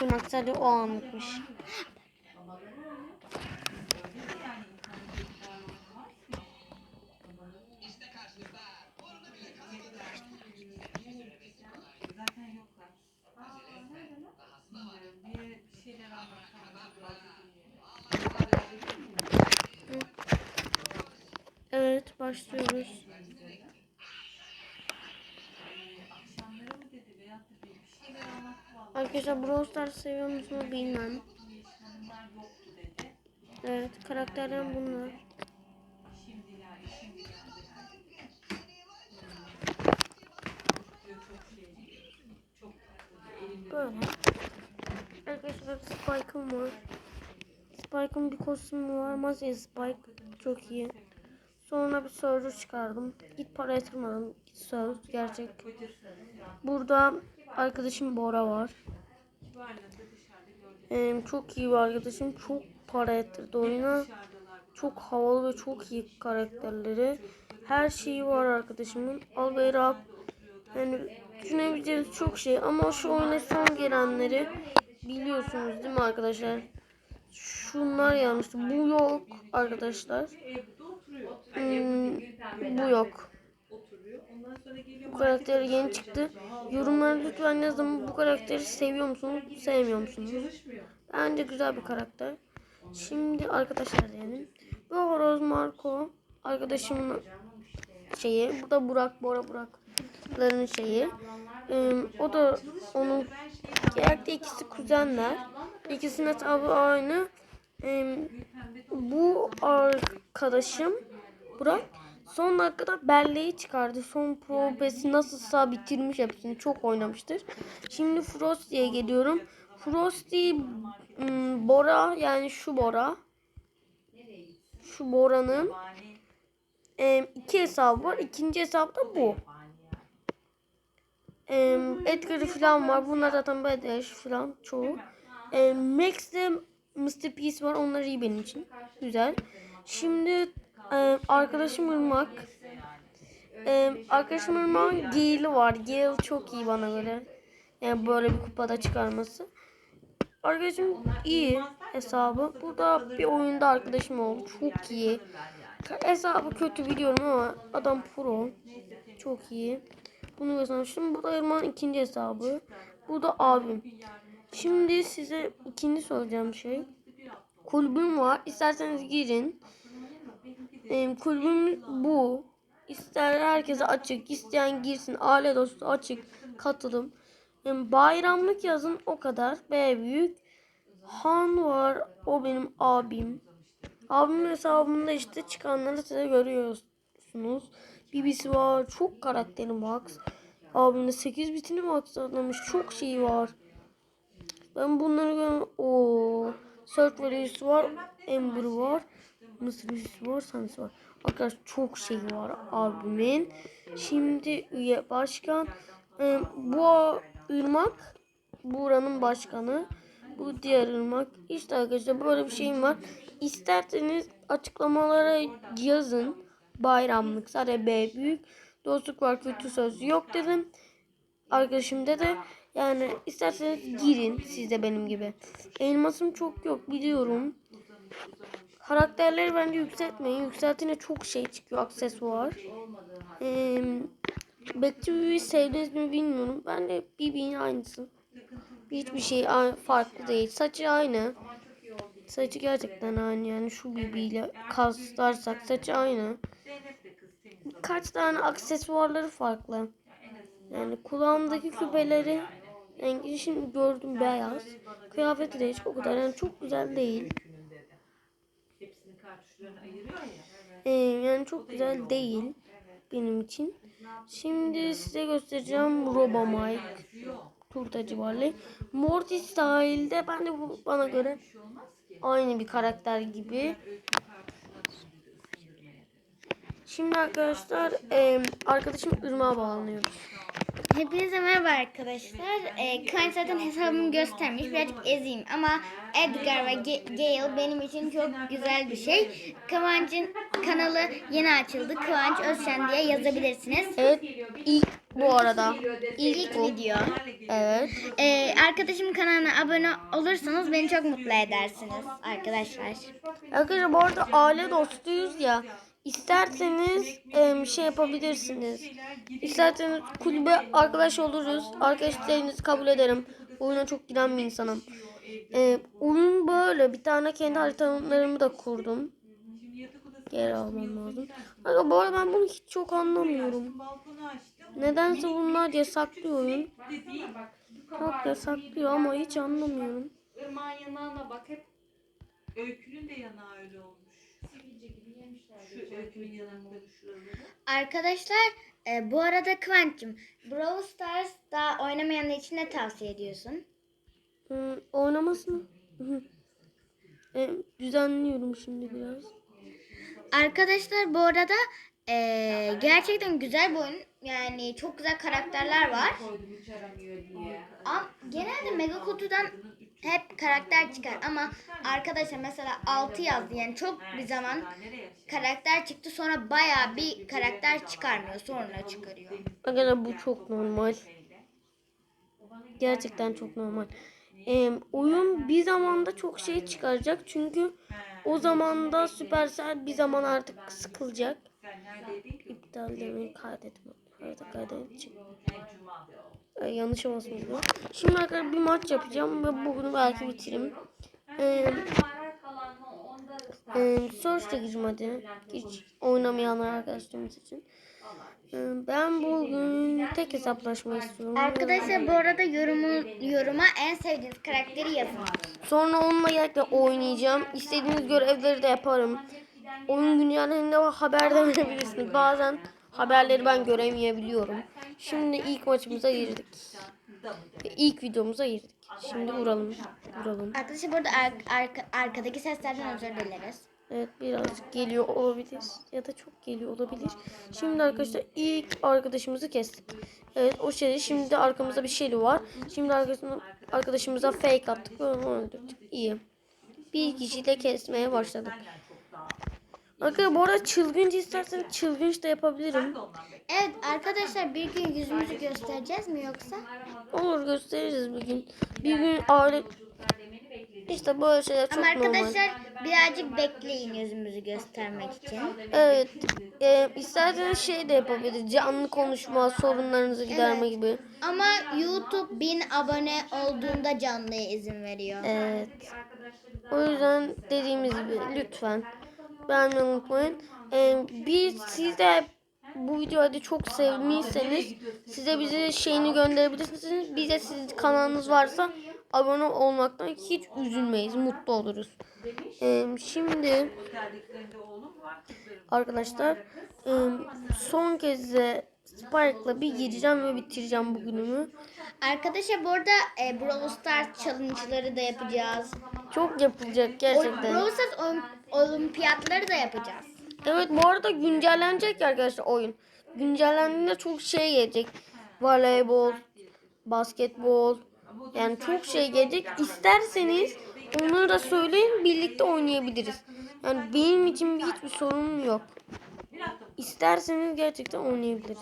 Irmak sadece o anlatalım. Evet başlıyoruz. Akşamları mı dedi veyahut da bir bir şeyler anlattı vallahi. Arkadaşlar Brawl Stars seviyor musunuz bilmem. Evet karakterler bunlar. Böyle. Arkadaşlar Spike'ım var. Spike'ın bir kostümü var. Masaya Spike çok iyi. Sonra bir Surge çıkardım. Git para yatırmadım. Git Surge gerçek. Burada arkadaşım Bora var. Ee, çok iyi bir arkadaşım. Çok para yatırdı oyuna. Çok havalı ve çok iyi karakterleri. Her şeyi var arkadaşımın. Albayrak. Yani düşünebileceğiniz çok şey. Ama şu oyuna son gelenleri biliyorsunuz değil mi arkadaşlar? Şunlar yanlış. Bu yok arkadaşlar. Hmm, bu yok. Bu karakter yeni çıktı. Yorumlara lütfen yazın. Bu karakteri seviyor musunuz? Sevmiyor musunuz? Bence güzel bir karakter. Şimdi arkadaşlar diyelim. Bu Horoz Marco arkadaşımın şeyi. Bu da Burak Bora Burak'ların şeyi. Ee, o da onun genellikle ikisi kuzenler. İkisinin hesabı aynı. Ee, bu arkadaşım Burak son dakikada belleği çıkardı. Son probesi nasılsa bitirmiş hepsini. Çok oynamıştır. Şimdi Frosty'ye geliyorum. Frosty ım, Bora yani şu Bora. Şu Bora'nın em, iki hesabı var. İkinci hesap da bu. Em, Edgar falan var. Bunlar zaten Badass falan çoğu. Em, Max ile Mr. Peace var. Onlar iyi benim için. Güzel. Şimdi em, arkadaşım Irmak. Em, arkadaşım Irmak'ın Gale'i var. Gale çok iyi bana göre. Yani böyle bir kupada çıkarması. Arkadaşım iyi hesabı. Bu da bir oyunda arkadaşım oldu. Çok iyi. Hesabı kötü biliyorum ama adam pro. Çok iyi. Bunu göstermiştim. Bu da Irmak'ın ikinci hesabı. Bu da abim. Şimdi size ikinci soracağım şey. Kulübüm var. İsterseniz girin. Ee, kulübüm bu. İster herkese açık. isteyen girsin. Aile dostu açık. Katılım. Ee, bayramlık yazın o kadar. B büyük. Han var. O benim abim. Abimin hesabında işte çıkanları size görüyorsunuz. BBC var. Çok karakteri Max. Abimde 8 bitini Max atlamış. Çok şey var. Ben bunları görüyorum. O Search var. Ember var. Mısır üyesi var. Sans var. Arkadaşlar çok şey var abimin. Şimdi üye başkan. Ee, bu ırmak buranın başkanı. Bu diğer ırmak. İşte arkadaşlar böyle bir şeyim var. İsterseniz açıklamalara yazın. Bayramlık. Sadece B büyük. Dostluk var kötü söz yok dedim. Arkadaşım dedi. Yani isterseniz girin siz de benim gibi. Elmasım çok yok biliyorum. Karakterleri bence yükseltmeyin. Yükseltine çok şey çıkıyor aksesuar. Ee, Bibi'yi sevdiniz mi bilmiyorum. Ben de Bibi'nin aynısı. Hiçbir şey farklı değil. Saçı aynı. Saçı gerçekten aynı yani şu Bibi ile kaslarsak saçı aynı. Kaç tane aksesuarları farklı. Yani kulağımdaki küpeleri rengi şimdi gördüm beyaz. Kıyafeti de hiç o kadar yani çok güzel değil. Ya. Ee, yani çok güzel değil benim için. Şimdi size göstereceğim Robo Mike. Turtacı Barley. Mortis sahilde ben de bu bana göre aynı bir karakter gibi. Şimdi arkadaşlar arkadaşım Irmak'a bağlanıyoruz. Hepinize merhaba arkadaşlar. Ee, Kıvanç zaten hesabımı göstermiş. Birazcık ezeyim ama Edgar ve Ge- Gale benim için çok güzel bir şey. Kıvanç'ın kanalı yeni açıldı. Kıvanç Özşen diye yazabilirsiniz. Evet ilk bu arada. İlk video. Evet. Ee, arkadaşımın kanalına abone olursanız beni çok mutlu edersiniz arkadaşlar. Arkadaşlar bu arada aile dostuyuz ya. İsterseniz em, şey yapabilirsiniz. İsterseniz kulübe arkadaş oluruz. Arkadaşlarınızı kabul ederim. Oyuna çok giren bir insanım. Ee, oyun böyle. Bir tane kendi haritalarımı da kurdum. Geri almam lazım. Aga bu arada ben bunu hiç çok anlamıyorum. Nedense bunlar yasaklıyor oyun. Çok yasaklıyor ama hiç anlamıyorum. ırmağın yanağına bak hep öykünün de yanağı öyle olmuş. Şu öykünün yanakları şuraları. Arkadaşlar e, bu arada Kıvanç'cığım Brawl Stars daha oynamayanlar için ne tavsiye ediyorsun? Hmm, oynamasını Hı. Ee, düzenliyorum şimdi biraz. Arkadaşlar bu arada e, gerçekten güzel bir oyun. Yani çok güzel karakterler var. Ama genelde Mega Kutu'dan hep karakter çıkar ama arkadaşlar mesela 6 yazdı yani çok bir zaman karakter çıktı sonra baya bir karakter çıkarmıyor sonra çıkarıyor. Arkadaşlar bu çok normal. Gerçekten çok normal. Ee, oyun bir zamanda çok şey çıkaracak çünkü o zamanda Supercell bir zaman artık sıkılacak. Sen neredeydin ki? İptal demeyi kaydetme. Harita kaydedecek. Ee, yanlış olmasın. Şimdi arkadaşlar bir maç yapacağım ve bugünü belki bitiririm. Ee, e, Search'te gireceğim hadi. Hiç oynamayanlar arkadaşlarımız için. Ee, ben bugün tek hesaplaşma istiyorum. Arkadaşlar bu arada yorumu, yoruma en sevdiğiniz karakteri yazın. Sonra onunla gerçekten oynayacağım. İstediğiniz görevleri de yaparım. Oyun güncellerinde haber de verebilirsiniz. Bazen haberleri ben göremeyebiliyorum. Şimdi ilk maçımıza girdik. İlk videomuza girdik. Şimdi vuralım. Vuralım. Arkadaşlar burada ar- arka- arkadaki seslerden özür dileriz. Evet birazcık geliyor olabilir. Ya da çok geliyor olabilir. Şimdi arkadaşlar ilk arkadaşımızı kestik. Evet o şey şimdi arkamızda bir şey var. Şimdi arkadaşımıza, arkadaşımıza fake attık ve onu öldürdük. İyi. Bir kişiyle kesmeye başladık. Arkadaşlar bu arada çılgınç isterseniz çılgınç da yapabilirim. Evet arkadaşlar bir gün yüzümüzü göstereceğiz mi yoksa? Olur gösteririz bir gün. Bir gün aile... İşte böyle şeyler çok Ama normal. arkadaşlar birazcık bekleyin yüzümüzü göstermek için. Evet. E, isterseniz şey de yapabiliriz. Canlı konuşma, sorunlarınızı giderme gibi. Ama YouTube 1000 abone olduğunda canlıya izin veriyor. Evet. O yüzden dediğimiz gibi lütfen beğenmeyi unutmayın. Ee, bir siz de bu videoyu çok sevmişseniz size bize şeyini gönderebilirsiniz. Bize siz kanalınız varsa abone olmaktan hiç üzülmeyiz. Mutlu oluruz. Ee, şimdi arkadaşlar e, son kez de Spike'la bir gireceğim ve bitireceğim bugünümü. Arkadaşlar bu arada e, Brawl Stars challenge'ları da yapacağız. Çok yapılacak O, gerçekten. Brawl Stars olimpiyatları da yapacağız. Evet bu arada güncellenecek arkadaşlar oyun. Güncellendiğinde çok şey gelecek. Voleybol, basketbol. Yani çok şey gelecek. İsterseniz onları da söyleyin birlikte oynayabiliriz. Yani benim için bir hiçbir sorunum yok. İsterseniz gerçekten oynayabiliriz.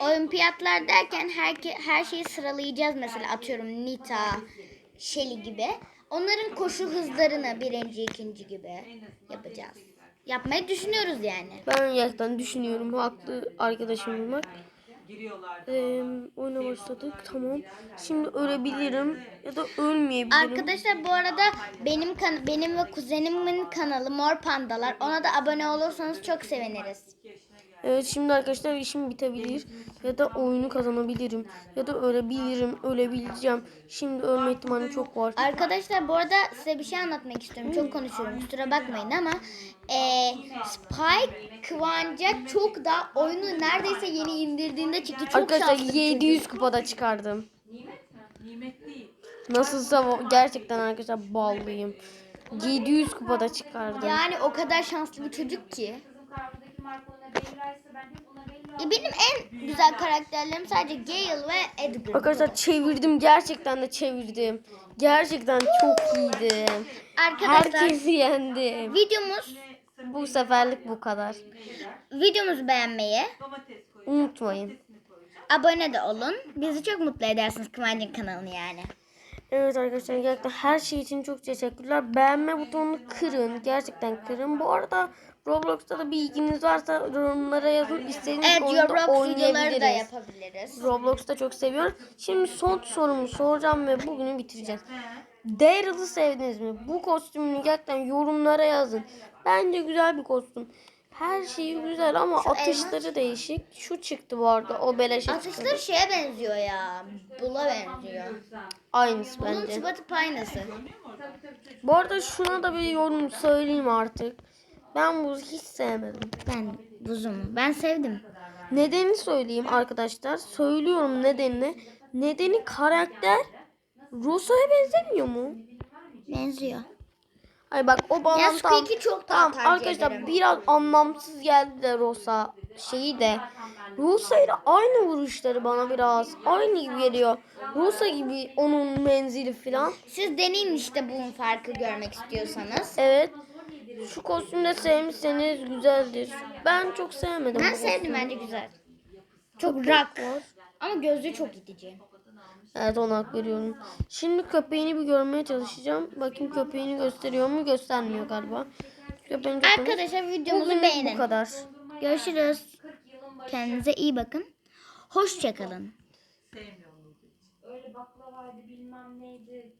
Olimpiyatlar derken her, her şeyi sıralayacağız mesela atıyorum Nita, Shelly gibi. Onların koşu hızlarını birinci, ikinci gibi yapacağız. Yapmayı düşünüyoruz yani. Ben gerçekten düşünüyorum. Haklı arkadaşım. Giriyorlar. Ee, oyuna başladık. Tamam. Şimdi ölebilirim ya da ölmeyebilirim. Arkadaşlar bu arada benim kan benim ve kuzenimin kanalı Mor Pandalar. Ona da abone olursanız çok seviniriz. Evet şimdi arkadaşlar işim bitebilir ya da oyunu kazanabilirim ya da ölebilirim, ölebileceğim. Şimdi ölme ihtimali çok var. Arkadaşlar bu arada size bir şey anlatmak istiyorum. Çok konuşuyorum. Kusura bakmayın ama eee Spike Kıvanç'a çok da oyunu neredeyse yeni indirdiğinde çıktı. Çok Arkadaşlar şanslı bir çocuk. 700 kupada çıkardım. Nasılsa gerçekten arkadaşlar ballıyım. 700 kupada çıkardım. Yani o kadar şanslı bir çocuk ki. E, Benim en güzel karakterlerim sadece Gale ve Edgar. Arkadaşlar çevirdim gerçekten de çevirdim. Gerçekten çok iyiydi. Arkadaşlar Herkesi yendim. videomuz bu seferlik bu kadar. Videomuzu beğenmeyi, Domates koyacağım. Unutmayın. Koyacağım. abone de olun. Bizi çok mutlu edersiniz Kıvancın kanalını yani. Evet arkadaşlar gerçekten her şey için çok teşekkürler. Beğenme butonunu kırın. Gerçekten kırın. Bu arada Roblox'ta da bir ilginiz varsa yorumlara yazın. İstediğiniz Evet oyunda Roblox videoları da oynayabiliriz. yapabiliriz. Roblox'ta çok seviyorum. Şimdi son sorumu soracağım ve bugünü bitireceğiz. Daryl'ı sevdiniz mi? Bu kostümünü gerçekten yorumlara yazın. Bence güzel bir kostüm. Her şeyi güzel ama Şu atışları değişik. Şu çıktı bu arada. O beleşe çıktı. Atışları şeye benziyor ya. Bula benziyor. Aynısı Bunun bence. çıbatıp aynısı. Bu arada şuna da bir yorum söyleyeyim artık. Ben bu hiç sevmedim. Ben buzum. Ben sevdim. Nedeni söyleyeyim arkadaşlar. Söylüyorum nedenini. Nedeni karakter Rosa'ya benzemiyor mu? Benziyor. Ay bak o bağlantı... Squeak'i çok daha Tamam arkadaşlar ederim. biraz anlamsız geldi de Rosa şeyi de. Rosa ile aynı vuruşları bana biraz aynı gibi geliyor. Rosa gibi onun menzili falan. Siz deneyin işte bunun farkı görmek istiyorsanız. Evet. Şu kostümü de sevmişseniz güzeldir. Ben çok sevmedim. Ben bu sevdim kostümü. bence güzel. Çok rock. Ama gözlüğü çok itici. Evet ona hak veriyorum. Şimdi köpeğini bir görmeye çalışacağım. Bakayım köpeğini gösteriyor mu? Göstermiyor galiba. Köpeğini çok Arkadaşlar videomuzu Bugünlük beğenin. bu kadar. Görüşürüz. Kendinize iyi bakın. Hoşçakalın. Sevmiyorum. Öyle baklavaydı bilmem neydi.